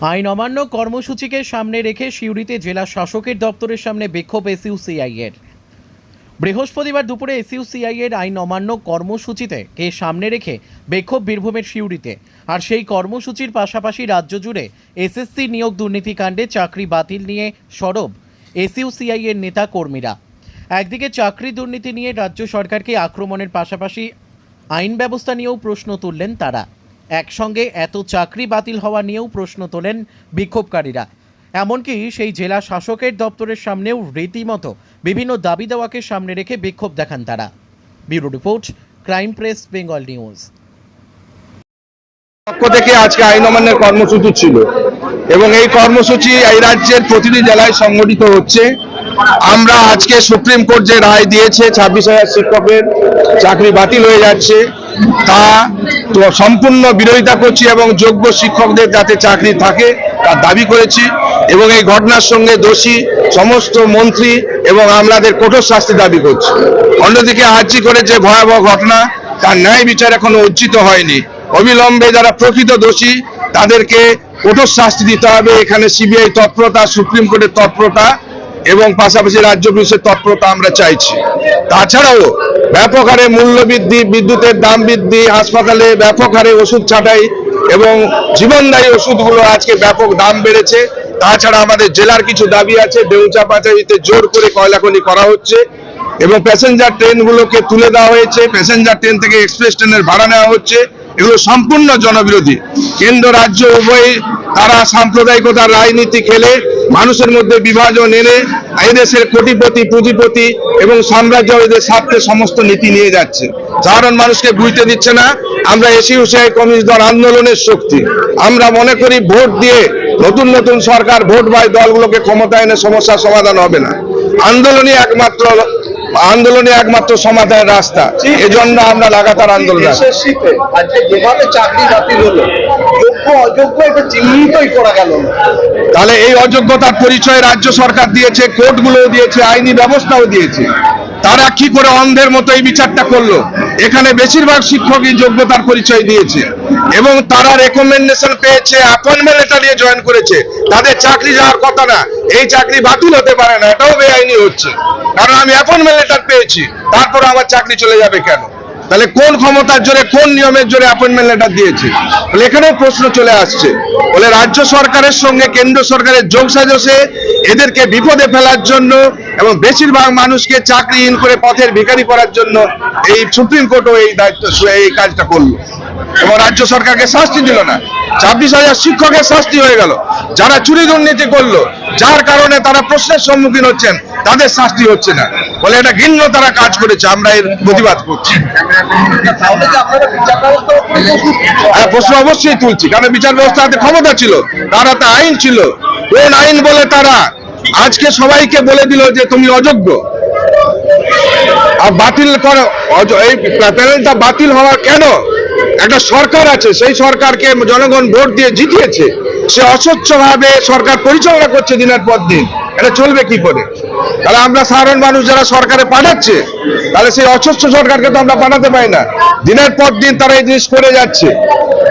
আইন অমান্য কর্মসূচিকে সামনে রেখে সিউড়িতে জেলা শাসকের দপ্তরের সামনে বিক্ষোভ এসইউসিআই এর বৃহস্পতিবার দুপুরে এসইউসিআই এর আইন অমান্য কর্মসূচিতে কে সামনে রেখে বিক্ষোভ বীরভূমের সিউড়িতে। আর সেই কর্মসূচির পাশাপাশি রাজ্য জুড়ে এসএসসি নিয়োগ দুর্নীতিকাণ্ডে চাকরি বাতিল নিয়ে সরব এসইউসিআই এর নেতা কর্মীরা একদিকে চাকরি দুর্নীতি নিয়ে রাজ্য সরকারকে আক্রমণের পাশাপাশি আইন ব্যবস্থা নিয়েও প্রশ্ন তুললেন তারা। একসঙ্গে এত চাকরি বাতিল হওয়া নিয়েও প্রশ্ন তোলেন বিক্ষোভকারীরা। এমনকি সেই জেলা শাসকের দপ্তরের সামনেও রীতিমতো বিভিন্ন দাবি দেওয়াকে সামনে রেখে বিক্ষোভ দেখান তারা। Bureau report, crime press, Bengal news. পক্ষ থেকে আজকে আইন অমান্যের কর্মসূচি ছিল এবং এই কর্মসূচি এই রাজ্যের প্রতিটি জেলায় সংগঠিত হচ্ছে। আমরা আজকে সুপ্রিম কোর্ট যে রায় দিয়েছে ছাব্বিশ হাজার শিক্ষকের, চাকরি বাতিল হয়ে যাচ্ছে। তা তো সম্পূর্ণ বিরোধিতা করছি এবং যোগ্য শিক্ষকদের যাতে চাকরি থাকে তার দাবি করেছি এবং এই ঘটনার সঙ্গে দোষী সমস্ত মন্ত্রী এবং আমলাদের কঠোর শাস্তি দাবি করছি। অন্যদিকে আর্জি করে যে ভয়াবহ ঘটনা, তার ন্যায় বিচার এখনও অর্জিত হয়নি। অবিলম্বে যারা প্রকৃত দোষী, তাদেরকে কঠোর শাস্তি দিতে হবে। এখানে সিবিআই তৎপরতা, সুপ্রিম কোর্টের তৎপরতা এবং পাশাপাশি রাজ্য পুলিশের তৎপরতা আমরা চাইছি। তাছাড়াও ব্যাপক হারে মূল্য বৃদ্ধি বিদ্যুতের দাম বৃদ্ধি, হাসপাতালে ব্যাপক হারে ওষুধ ছাঁটাই এবং জীবনদায়ী ওষুধগুলো আজকে ব্যাপক দাম বেড়েছে। তাছাড়া আমাদের জেলার কিছু দাবি আছে দেউচা পাচারিতে জোর করে কয়লাখনি করা হচ্ছে এবং প্যাসেঞ্জার ট্রেনগুলোকে তুলে দেওয়া হয়েছে। প্যাসেঞ্জার ট্রেন থেকে এক্সপ্রেস ট্রেনের ভাড়া নেওয়া হচ্ছে। এগুলো সম্পূর্ণ জনবিরোধী। কেন্দ্র, রাজ্য উভয়ই তারা সাম্প্রদায়িকতার রাজনীতি খেলে মানুষের মধ্যে বিভাজন এনে এদেশের কোটিপতি পুঁজিপতি এবং সাম্রাজ্যবাদীদের স্বার্থে সমস্ত নীতি নিয়ে যাচ্ছে। সাধারণ মানুষকে বুঝতে দিচ্ছে না। আমরা এসি হুসাই কমিউনিস্ট দল আন্দোলনের শক্তি। আমরা মনে করি ভোট দিয়ে নতুন নতুন সরকার ভোট বাই দলগুলোকে ক্ষমতা এনে সমস্যার সমাধান হবে না। আন্দোলনই একমাত্র আন্দোলনই একমাত্র সমাধানের রাস্তা। এজন্য আমরা লাগাতার আন্দোলন যেভাবে চাকরি বাতিল হলো এটা তাহলে এই অযোগ্যতার পরিচয় রাজ্য সরকার দিয়েছে দিয়েছে, আইনি ব্যবস্থাও দিয়েছে। তারা কি করে অন্ধের মতো এই বিচারটা করল? এখানে বেশিরভাগ শিক্ষকই যোগ্যতার পরিচয় দিয়েছে। এবং তারা রেকমেন্ডেশন পেয়েছে অ্যাপয়েন্টমেন্ট লেটার নিয়ে জয়েন করেছে। তাদের চাকরি যাওয়ার কথা না, এই চাকরি বাতিল হতে পারে না, এটাও বেআইনি হচ্ছে। কারণ আমি অ্যাপয়েন্টমেন্ট লেটার পেয়েছি, তারপর আমার চাকরি চলে যাবে কেন? তাহলে কোন ক্ষমতার জোরে, কোন নিয়মের জোরে অ্যাপয়েন্টমেন্ট লেটার দিয়েছে? তাহলে এখানেও প্রশ্ন চলে আসছে। বলে রাজ্য সরকারের সঙ্গে কেন্দ্র সরকারের যোগ সাজসে এদেরকে বিপদে ফেলার জন্য এবং বেশিরভাগ মানুষকে চাকরিহীন করে পথের ভিখারি করার জন্য এই সুপ্রিম কোর্টও এই দায়িত্ব, এই কাজটা করল। এবং রাজ্য সরকারকে শাস্তি দিল না। ছাব্বিশ হাজার শিক্ষকের শাস্তি হয়ে গেল। যারা চুরি দুর্নীতি করল, যার কারণে তারা প্রশ্নের সম্মুখীন হচ্ছেন, তাদের শাস্তি হচ্ছে না। বলে এটা ঘৃণ্য তারা কাজ করেছে, আমরা এর প্রতিবাদ করছি। হ্যাঁ প্রশ্ন অবশ্যই তুলছি, কারণ বিচার ব্যবস্থা হাতে ক্ষমতা ছিল, তার হাতে আইন ছিল। কোন আইন বলে তারা আজকে সবাইকে বলে দিল যে তুমি অযোগ্য। আর বাতিল করো এই প্যানেলটা বাতিল হওয়া কেন? একটা সরকার আছে, সেই সরকারকে জনগণ ভোট দিয়ে জিতিয়েছে। সে অস্বচ্ছভাবে সরকার পরিচালনা করছে দিনের পর দিন। এটা চলবে কি করে? তাহলে আমরা সাধারণ মানুষ যারা সরকারে পাঠাচ্ছে তাহলে সেই অস্বচ্ছ সরকারকে তো আমরা পাঠাতে পারি না। দিনের পর দিন তারা এই জিনিস করে যাচ্ছে।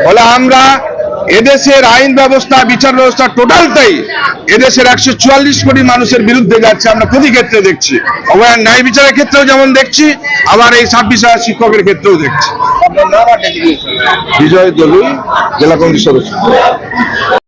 ফলে আমরা এদেশের আইন ব্যবস্থা বিচার ব্যবস্থা টোটালটাই এদেশের একশো চুয়াল্লিশ কোটি মানুষের বিরুদ্ধে যাচ্ছে আমরা প্রতি ক্ষেত্রে দেখছি। অবয়ার ন্যায় বিচারের ক্ষেত্রেও যেমন দেখছি আবার এই ছাব্বিশ হাজার শিক্ষকের ক্ষেত্রেও দেখছি। বিজয় দলুই জেলা কমিটির সদস্য।